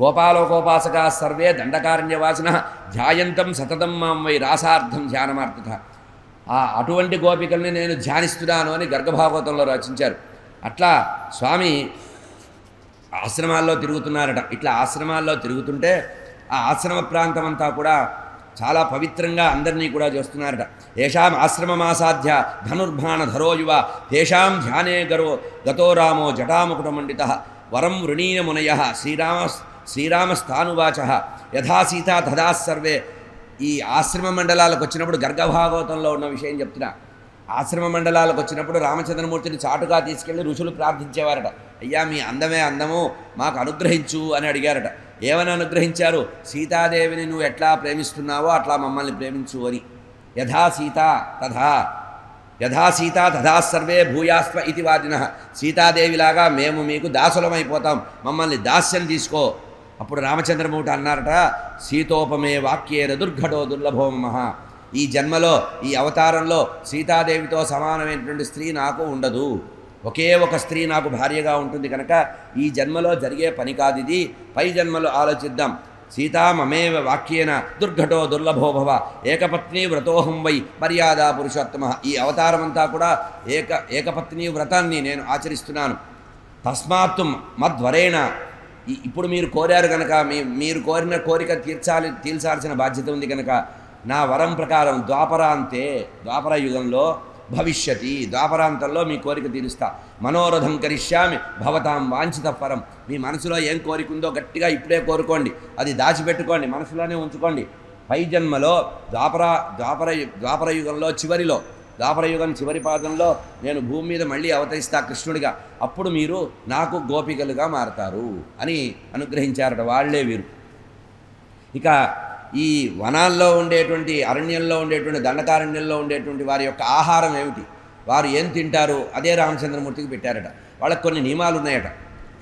గోపాలోకోపాసకా survey దండకారణ్యవాసిన ధ్యాయంతం సతతం మాం why రాసార్థం ధ్యానమార్థత ఆ అటువంటి గోపికల్ని నేను ధ్యానిస్తున్నాను అని గర్గభాగవతంలో రచించారు. అట్లా స్వామి ఆశ్రమాల్లో తిరుగుతున్నారట. ఇట్లా ఆశ్రమాల్లో తిరుగుతుంటే ఆ ఆశ్రమ ప్రాంతం అంతా కూడా చాలా పవిత్రంగా అందరినీ కూడా చేస్తున్నారట. ఏషాం ఆశ్రమమాసాధ్య ధనుర్భాణ ధరో యువ తేషాం ధ్యానే గరో గతో రామో జటాముకుటమండిత వరం వృణీయ మునయ శ్రీరామ శ్రీరామస్థానువాచ. యథా సీత తదా సర్వే. ఈ ఆశ్రమ మండలాలకు వచ్చినప్పుడు గర్గభాగవతంలో ఉన్న విషయం చెప్తున్నా. ఆశ్రమ మండలాలకు వచ్చినప్పుడు రామచంద్రమూర్తిని చాటుగా తీసుకెళ్ళి ఋషులు ప్రార్థించేవారట. అయ్యా మీ అందమే అందము మాకు అనుగ్రహించు అని అడిగారట. ఏమని అనుగ్రహించారు? సీతాదేవిని నువ్వు ఎట్లా ప్రేమిస్తున్నావో అట్లా మమ్మల్ని ప్రేమించు అని. యథా సీత తథా. యథా సీత తథా సర్వే భూయాస్వ ఇది వాదిన. సీతాదేవిలాగా మేము మీకు దాసులమైపోతాం. మమ్మల్ని దాస్యం తీసుకో. అప్పుడు రామచంద్రమూట అన్నారట సీతోపమే వాక్యేన దుర్ఘటో దుర్లభో ఈ జన్మలో ఈ అవతారంలో సీతాదేవితో సమానమైనటువంటి స్త్రీ నాకు ఉండదు. ఒకే ఒక స్త్రీ నాకు భార్యగా ఉంటుంది కనుక ఈ జన్మలో జరిగే పని కాదు ఇది. పై జన్మలో ఆలోచిద్దాం. సీతామమేవ వాక్యేన దుర్ఘటో దుర్లభోభవ ఏకపత్ని వ్రతోహం వై మర్యాద పురుషోత్తమ. ఈ అవతారమంతా కూడా ఏక ఏకపత్ని వ్రతాన్ని నేను ఆచరిస్తున్నాను. తస్మాత్తు మద్వరేణ ఇప్పుడు మీరు కోరారు కనుక మీ మీరు కోరిన కోరిక తీర్చాలి తీర్చాల్సిన బాధ్యత ఉంది కనుక నా వరం ప్రకారం ద్వాపరాంతే ద్వాపర యుగంలో భవిష్యతి ద్వాపరాంతంలో మీ కోరిక తీరుస్తా. మనోరథం కరిష్యామి భవతాం వాంఛిత పరం. మీ మనసులో ఏం కోరిక ఉందో గట్టిగా ఇప్పుడే కోరుకోండి. అది దాచిపెట్టుకోండి మనసులోనే ఉంచుకోండి. పై జన్మలో ద్వాపర ద్వాపర ద్వాపర యుగంలో చివరిలో ద్వాపరయుగం చివరి పాదంలో నేను భూమి మీద మళ్ళీ అవతరిస్తా కృష్ణుడిగా. అప్పుడు మీరు నాకు గోపికలుగా మారతారు అని అనుగ్రహించారట వాళ్ళే వీరు. ఇక ఈ వనాల్లో ఉండేటువంటి అరణ్యంలో ఉండేటువంటి దండకారణ్యంలో ఉండేటువంటి వారి యొక్క ఆహారం ఏమిటి? వారు ఏం తింటారు? అదే రామచంద్రమూర్తికి పెట్టారట. వాళ్ళకి కొన్ని నియమాలు ఉన్నాయట.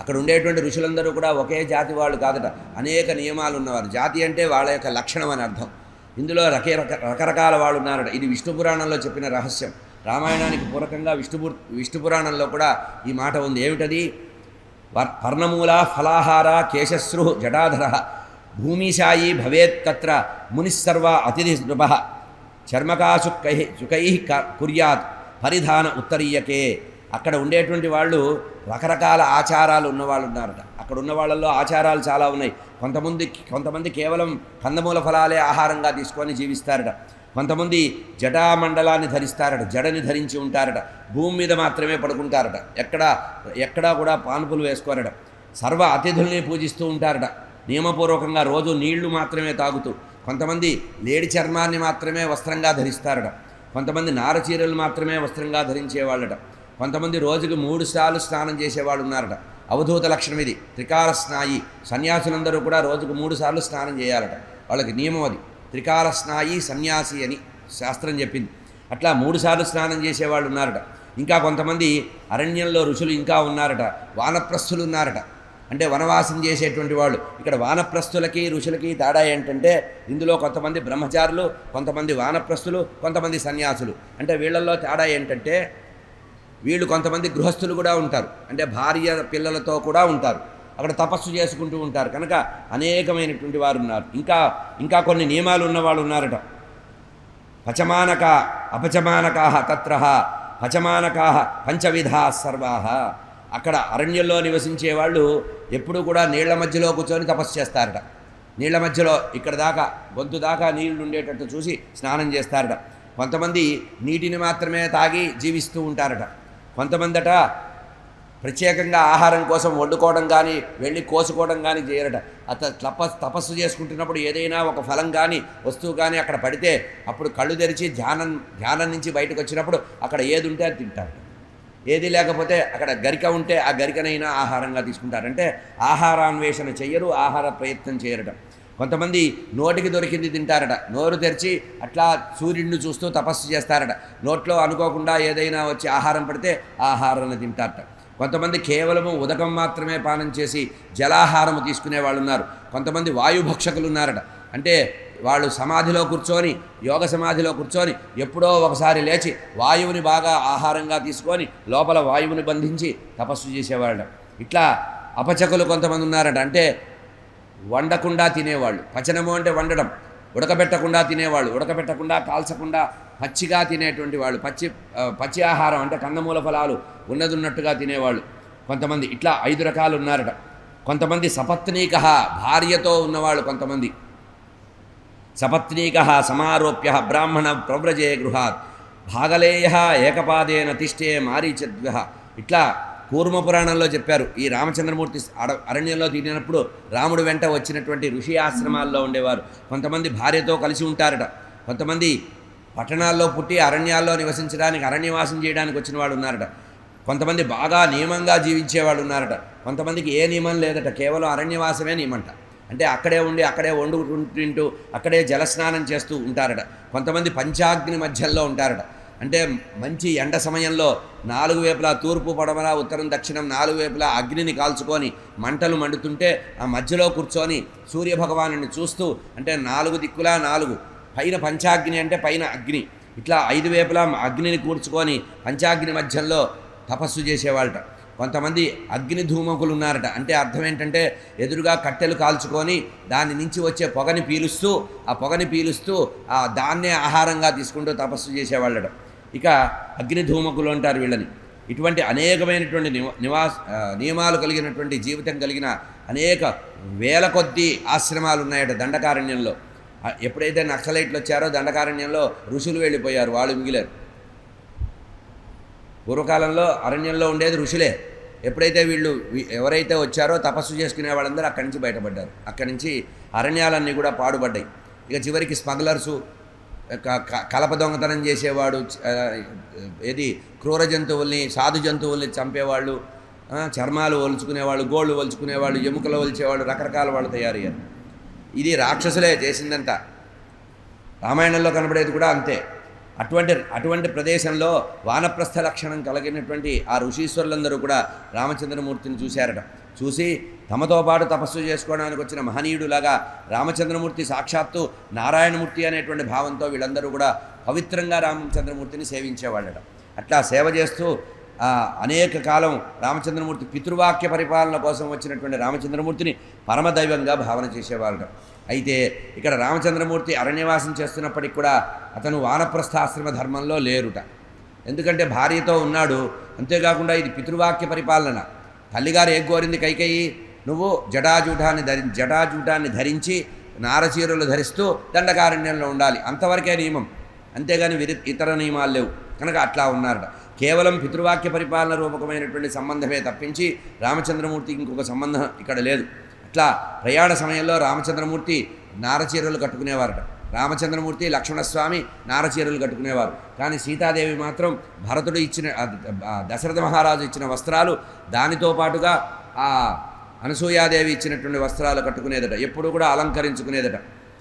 అక్కడ ఉండేటువంటి ఋషులందరూ కూడా ఒకే జాతి వాళ్ళు కాదట. అనేక నియమాలు ఉన్నవారు. జాతి అంటే వాళ్ళ యొక్క లక్షణం అని అర్థం. ఇందులో రకే రక రకరకాల వాళ్ళు ఉన్నారట ఇది విష్ణు పురాణంలో చెప్పిన రహస్యం. రామాయణానికి పూరకంగా విష్ణుపు విష్ణు పురాణంలో కూడా ఈ మాట ఉంది. ఏమిటది? వర్- పర్ణమూల ఫలాహార కేశశ్రు జటాధర. భూమిశాయి భవేత్ తత్ర మునిస్సర్వ అతిథి నృభ చర్మకాశుకై శుకై క- కుర్యాత్. పరిధాన ఉత్తరీయకే. అక్కడ ఉండేటువంటి వాళ్ళు రకరకాల ఆచారాలు ఉన్నవాళ్ళు ఉన్నారట. అక్కడ ఉన్న వాళ్ళల్లో ఆచారాలు చాలా ఉన్నాయి. కొంతమంది కొంతమంది కేవలం కందమూల ఫలాలే ఆహారంగా తీసుకొని జీవిస్తారట. కొంతమంది జటామండలాన్ని ధరిస్తారట జడని ధరించి ఉంటారట. భూమి మీద మాత్రమే పడుకుంటారట. ఎక్కడ ఎక్కడా కూడా పాన్పులు వేసుకోరట. సర్వ అతిథుల్ని పూజిస్తూ ఉంటారట. నియమపూర్వకంగా రోజు నీళ్ళు మాత్రమే తాగుతూ కొంతమంది లేడి చర్మాన్ని మాత్రమే వస్త్రంగా ధరిస్తారట. కొంతమంది నారచీరలు మాత్రమే వస్త్రంగా ధరించేవాళ్ళట. కొంతమంది రోజుకు మూడు సార్లు స్నానం చేసేవాళ్ళు ఉన్నారట. అవధూత లక్షణం ఇది. త్రికాల స్నాయి సన్యాసులందరూ కూడా రోజుకు మూడు సార్లు స్నానం చేయాలట. వాళ్ళకి నియమం అది. త్రికాల స్నాయి సన్యాసి అని శాస్త్రం చెప్పింది. అట్లా మూడు సార్లు స్నానం చేసేవాళ్ళు ఉన్నారట. ఇంకా కొంతమంది అరణ్యంలో ఋషులు ఇంకా ఉన్నారట. వానప్రస్థులు ఉన్నారట. అంటే వనవాసం చేసేటువంటి వాళ్ళు. ఇక్కడ వానప్రస్థులకి ఋషులకి తేడా ఏంటంటే ఇందులో కొంతమంది బ్రహ్మచారులు కొంతమంది వానప్రస్థులు కొంతమంది సన్యాసులు. అంటే వీళ్ళల్లో తేడా ఏంటంటే వీళ్ళు కొంతమంది గృహస్థులు కూడా ఉంటారు. అంటే భార్య పిల్లలతో కూడా ఉంటారు. అక్కడ తపస్సు చేసుకుంటూ ఉంటారు. కనుక అనేకమైనటువంటి వారు ఉన్నారు. ఇంకా ఇంకా కొన్ని నియమాలు ఉన్నవాళ్ళు ఉన్నారట. పచమానక అపచమానకా తత్ర పచమానకా పంచవిధా సర్వా అక్కడ అరణ్యంలో నివసించే వాళ్ళు ఎప్పుడూ కూడా నీళ్ళ మధ్యలో కూర్చొని తపస్సు చేస్తారట. నీళ్ళ మధ్యలో ఇక్కడ దాకా గొంతు దాకా నీళ్ళు ఉండేటట్టు చూసి స్నానం చేస్తారట. కొంతమంది నీటిని మాత్రమే తాగి జీవిస్తూ ఉంటారట. కొంతమందట ప్రత్యేకంగా ఆహారం కోసం వండుకోవడం కానీ వెళ్ళి కోసుకోవడం కానీ చేయరట. అత తప తపస్సు చేసుకుంటున్నప్పుడు ఏదైనా ఒక ఫలం కానీ వస్తువు కానీ అక్కడ పడితే అప్పుడు కళ్ళు తెరిచి ధ్యానం ధ్యానం నుంచి బయటకు వచ్చినప్పుడు అక్కడ ఏది ఉంటే అది తింటారు. ఏది లేకపోతే అక్కడ గరిక ఉంటే ఆ గరికనైనా ఆహారంగా తీసుకుంటారంటే ఆహారాన్వేషణ చెయ్యరు ఆహార ప్రయత్నం చేయరటం. కొంతమంది నోటికి దొరికింది తింటారట. నోరు తెరిచి అట్లా సూర్యుడిని చూస్తూ తపస్సు చేస్తారట. నోట్లో అనుకోకుండా ఏదైనా వచ్చి ఆహారం పడితే ఆహారాన్ని తింటారట. కొంతమంది కేవలము ఉదకం మాత్రమే పానం చేసి జలాహారము తీసుకునే వాళ్ళు ఉన్నారు కొంతమంది వాయుభక్షకులు ఉన్నారట అంటే వాళ్ళు సమాధిలో కూర్చొని యోగ సమాధిలో కూర్చొని ఎప్పుడో ఒకసారి లేచి వాయువుని బాగా ఆహారంగా తీసుకొని లోపల వాయువుని బంధించి తపస్సు చేసేవాళ్ళ ఇట్లా అపచకులు కొంతమంది ఉన్నారట. అంటే వండకుండా తినేవాళ్ళు. పచనము అంటే వండడం. ఉడకబెట్టకుండా తినేవాళ్ళు. ఉడకబెట్టకుండా కాల్చకుండా పచ్చిగా తినేటువంటి వాళ్ళు. పచ్చి పచ్చి ఆహారం అంటే కందమూల ఫలాలు ఉన్నది ఉన్నట్టుగా తినేవాళ్ళు. కొంతమంది ఇట్లా ఐదు రకాలు ఉన్నారట కొంతమంది సపత్నీక భార్యతో ఉన్నవాళ్ళు కొంతమంది. సపత్నీక సమారోప్య బ్రాహ్మణ ప్రవ్రజే గృహాత్ భాగలేయ ఏకపాదేన తిష్టే మారీచద్వ్య. ఇట్లా కూర్మ పురాణంలో చెప్పారు. ఈ రామచంద్రమూర్తి అడ అరణ్యంలో తిరిగినప్పుడు రాముడు వెంట వచ్చినటువంటి ఋషి ఆశ్రమాల్లో ఉండేవారు. కొంతమంది భార్యతో కలిసి ఉంటారట. కొంతమంది పట్టణాల్లో పుట్టి అరణ్యాల్లో నివసించడానికి అరణ్యవాసం చేయడానికి వచ్చిన వాడు ఉన్నారట. కొంతమంది బాగా నియమంగా జీవించేవాడు ఉన్నారట. కొంతమందికి ఏ నియమం లేదట. కేవలం అరణ్యవాసమే నియమంట. అంటే అక్కడే ఉండి అక్కడే వండుకుంటూ అక్కడే జలస్నానం చేస్తూ ఉంటారట. కొంతమంది పంచాగ్ని మధ్యలో ఉంటారట. అంటే మంచి ఎండ సమయంలో నాలుగు వైపులా తూర్పు పడమర ఉత్తరం దక్షిణం నాలుగు వైపులా అగ్నిని కాల్చుకొని మంటలు మండుతుంటే ఆ మధ్యలో కూర్చొని సూర్యభగవాను చూస్తూ అంటే నాలుగు దిక్కులా నాలుగు పైన పంచాగ్ని అంటే పైన అగ్ని ఇట్లా ఐదు వైపులా అగ్నిని కూర్చుకొని పంచాగ్ని మధ్యంలో తపస్సు చేసేవాళ్ళట. కొంతమంది అగ్ని ధూమకులు ఉన్నారట. అంటే అర్థం ఏంటంటే ఎదురుగా కట్టెలు కాల్చుకొని దాని నుంచి వచ్చే పొగని పీలుస్తూ ఆ పొగని పీలుస్తూ ఆ దాన్నే ఆహారంగా తీసుకుంటూ తపస్సు చేసేవాళ్ళట. ఇక అగ్నిధూమకులు అంటారు వీళ్ళని. ఇటువంటి అనేకమైనటువంటి నివాస నియమాలు కలిగినటువంటి జీవితం కలిగిన అనేక వేల కొద్దీ ఆశ్రమాలు ఉన్నాయట దండకారణ్యంలో ఎప్పుడైతే నక్సలైట్లు వచ్చారో దండకారణ్యంలో ఋషులు వెళ్ళిపోయారు వాళ్ళు మిగిలారు. పూర్వకాలంలో అరణ్యంలో ఉండేది ఋషులే. ఎప్పుడైతే వీళ్ళు ఎవరైతే వచ్చారో తపస్సు చేసుకునే వాళ్ళందరూ అక్కడి నుంచి బయటపడ్డారు. అక్కడి నుంచి అరణ్యాలన్నీ కూడా పాడుపడ్డాయి. ఇక చివరికి స్మగ్లర్సు కలప దొంగతనం చేసేవాడు ఏది క్రూర జంతువుల్ని సాధు జంతువుల్ని చంపేవాళ్ళు చర్మాలు ఒలుచుకునేవాళ్ళు గోళ్ళు ఒలుచుకునేవాళ్ళు ఎముకలు ఒలిచేవాళ్ళు రకరకాల వాళ్ళు తయారయ్యారు. ఇది రాక్షసులే చేసిందంట రామాయణంలో కనబడేది కూడా అంతే. అటువంటి అటువంటి ప్రదేశంలో వానప్రస్థ లక్షణం కలిగినటువంటి ఆ ఋషీశ్వరులందరూ కూడా రామచంద్రమూర్తిని చూశారట. చూసి తమతో పాటు తపస్సు చేసుకోవడానికి వచ్చిన మహనీయుడులాగా రామచంద్రమూర్తి సాక్షాత్తు నారాయణమూర్తి అనేటువంటి భావంతో వీళ్ళందరూ కూడా పవిత్రంగా రామచంద్రమూర్తిని సేవించేవాళ్ళట. అట్లా సేవ చేస్తూ అనేక కాలం రామచంద్రమూర్తి పితృవాక్య పరిపాలన కోసం వచ్చినటువంటి రామచంద్రమూర్తిని పరమదైవంగా భావన చేసేవాళ్ళట. అయితే ఇక్కడ రామచంద్రమూర్తి అరణ్యవాసం చేస్తున్నప్పటికి కూడా అతను వానప్రస్థాశ్రమ ధర్మంలో లేరుట. ఎందుకంటే భార్యతో ఉన్నాడు అంతేకాకుండా ఇది పితృవాక్య పరిపాలన. తల్లిగారు ఏం కోరింది కైకేయి? నువ్వు జటాజూటాన్ని ధరి జటాజూటాన్ని ధరించి నారచీరలు ధరిస్తూ దండకారణ్యంలో ఉండాలి. అంతవరకే నియమం. అంతేగాని విరి ఇతర నియమాలు లేవు. కనుక అట్లా ఉన్నారట. కేవలం పితృవాక్య పరిపాలన రూపకమైనటువంటి సంబంధమే తప్పించి రామచంద్రమూర్తికి ఇంకొక సంబంధం ఇక్కడ లేదు. అట్లా ప్రయాణ సమయంలో రామచంద్రమూర్తి నారచీరలు కట్టుకునేవారట. రామచంద్రమూర్తి లక్ష్మణస్వామి నారచీరలు కట్టుకునేవారు. కానీ సీతాదేవి మాత్రం భరతుడు ఇచ్చిన దశరథ మహారాజు ఇచ్చిన వస్త్రాలు దానితో పాటుగా ఆ అనసూయాదేవి ఇచ్చినటువంటి వస్త్రాలు కట్టుకునేదట. ఎప్పుడు కూడా అలంకరించుకునేదట.